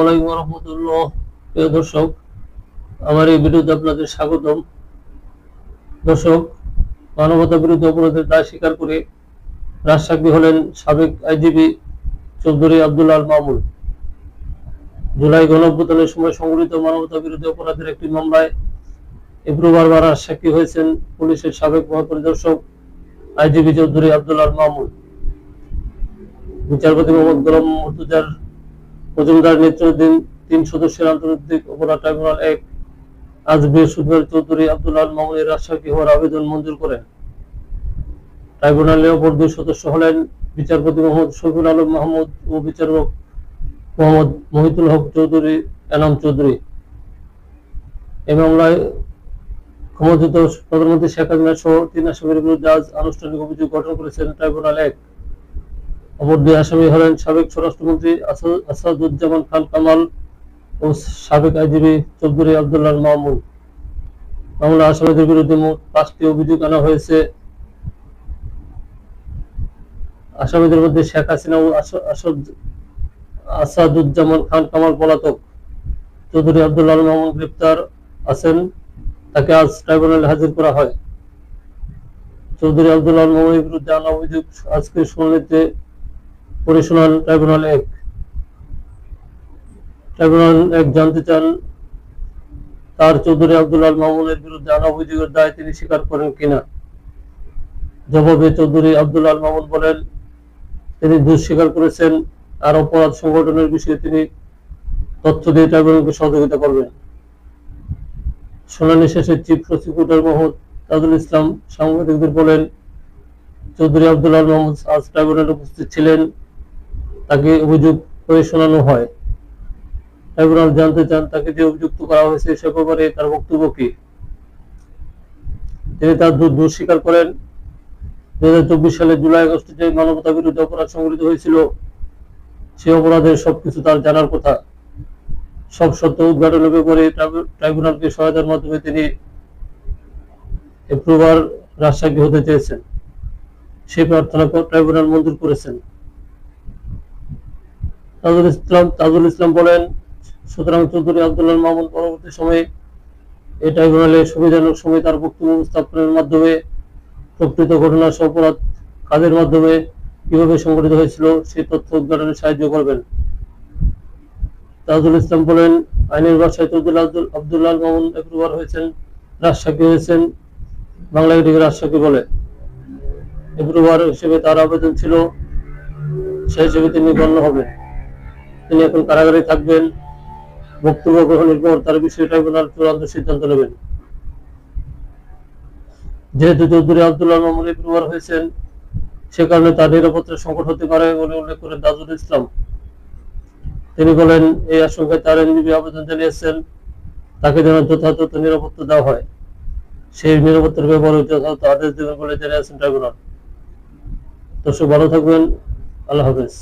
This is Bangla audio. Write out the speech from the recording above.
আলাইকুম রহমতুল্লাহ প্রিয় দর্শক, আমার এই ভিডিওতে আপনাদের স্বাগতম। দর্শক মানবতা বিরুদ্ধে অপরাধের দায় স্বীকার করে রাজসাক্ষী হলেন সাবেক আইজিপি চৌধুরী আব্দুল আল জুলাই গণঅভ্যুত্থানের সময় সংঘটিত মানবতা বিরুদ্ধে অপরাধের একটি মামলায় এপ্রুবার রাজসাক্ষী হয়েছেন পুলিশের সাবেক মহাপরিদর্শক আইজিবি চৌধুরী আব্দুল আল মামুন। বিচারপতি মোহাম্মদ গোলাম মুর্তুজার মজুমদার নেতৃত্বাধীন তিন সদস্যের আন্তর্জাতিক অপরাধ ট্রাইব্যুনাল এক আজ বৃহস্পতিবার চৌধুরী আব্দুল আল মামুনের রাজসাক্ষী হওয়ার আবেদন মঞ্জুর করেন। ট্রাইব্যুনালে অপর দুই সদস্য হলেন বিচারপতি মোহাম্মদ শফিউল আলম মাহমুদ ও বিচারক মোহাম্মদ মহিতুল হক চৌধুরী এনাম চৌধুরী। এই মামলায় ক্ষমতায়িত প্রধানমন্ত্রী শেখ হাসিনা সহ তিন আসামির বিরুদ্ধে আজ আনুষ্ঠানিক অভিযোগ গঠন করেছেন ট্রাইব্যুনাল এক। অপর দুই আসামি হলেন সাবেক স্বরাষ্ট্রমন্ত্রী আসাদুজ্জামান খান কামাল ও সাবেক আইজিবি চৌধুরী আব্দুল্লাহ মাহমুদ মামলা আসামিদের বিরুদ্ধে মোট পাঁচটি অভিযোগ আনা হয়েছে। আসামিদের মধ্যে শেখ হাসিনা ও আসাদুজ্জামান খান কামাল পলাতক। চৌধুরী আব্দুল্লাহ মাহমুদ গ্রেপ্তার আছেন। তাকে আজ ট্রাইব্যুনালে হাজির করা হয়। চৌধুরী আব্দুল্লাহ মামুনের বিরুদ্ধে আনা অভিযোগ আজকে শুনানিতে পরিশোনাল ট্রাইব্যুনাল এক ট্রাইব্যুনাল এক জানতে চান, তার চৌধুরী আব্দুল আল মামুনের বিরুদ্ধে আনা অভিযোগের দায় তিনি স্বীকার করেন কিনা? জবাবে চৌধুরী আব্দুল আল মামুন বলেন, তিনি দোষ স্বীকার করেছেন আর অপরাধ সংগঠনের বিষয়ে তিনি তথ্য দিয়ে ট্রাইব্যুনালকে সহযোগিতা করবেন। শুনানি শেষে চিফ প্রসিকিউটর মোহাম্মদ তাজুল ইসলাম সাংবাদিকদের বলেন, চৌধুরী আব্দুল আল মাহমুদ আজ ট্রাইব্যুনালে উপস্থিত ছিলেন। তাকে অভিযোগ করে শোনানো হয়। ট্রাইব্যুনাল জানতে চান তাকে যে অভিযুক্ত করা হয়েছে সে ব্যাপারে তার বক্তব্য কি? তিনি তার দোষ স্বীকার করেন। চব্বিশ সালে জুলাই আগস্টে যে মানবতা বিরুদ্ধে অপরাধ সংঘটিত হয়েছিল সে অপরাধের সবকিছু তার জানার কথা। সব সত্য উদ্ঘাটনের ব্যাপারে ট্রাইব্যুনালকে সহায়তার মাধ্যমে তিনি এপ্রুভার রাজসাক্ষী হতে চেয়েছেন। সেই প্রার্থনা ট্রাইব্যুনাল মঞ্জুর করেছেন। তাজুল ইসলাম তাজুল ইসলাম বলেন, সুতরাং চৌধুরী আব্দুল্লাহ মামুন পরবর্তী সময়ে এই ট্রাইব্যুনালে সুবিধাজনক সময় তার বক্তব্য উপস্থাপনের মাধ্যমে প্রকৃত ঘটনা সহ অপরাধ কাজের মাধ্যমে কীভাবে সংঘটিত হয়েছিল, সেই তথ্য উদ্ঘাটনে সাহায্য করবেন। তাজুল ইসলাম বলেন, আইনের ভাষায় চৌধুরী আব্দুল, আব্দুল্লাহ মামুন এপ্রুভার হয়েছেন, রাজসাক্ষী হয়েছেন, বাংলা এটিকে রাজসাক্ষী বলে। এপ্রুভার হিসেবে তার আবেদন ছিল, সেই হিসেবে তিনি গণ্য হবেন। তিনি এখন কারাগারে থাকবেন। বক্তব্য গ্রহণের পর তার বিষয়ে ট্রাইব্যুনাল চূড়ান্ত সিদ্ধান্ত নেবেন। যেহেতু চৌধুরী আব্দুল্লাহ মামুন এপ্রুভার হয়েছেন, সে কারণে তার নিরাপত্তার সংকট হতে পারে বলে উল্লেখ করেন তাজুল ইসলাম। তিনি বলেন, এই আশঙ্কায় তার আইনজীবী আবেদন জানিয়েছেন, তাকে যেন যথাযথ নিরাপত্তা দেওয়া হয়। সেই নিরাপত্তার ব্যাপারে যথাযথ আদেশ দেবেন বলে জানিয়েছেন ট্রাইব্যুনাল। দর্শক, ভালো থাকবেন। আল্লাহ হাফেজ।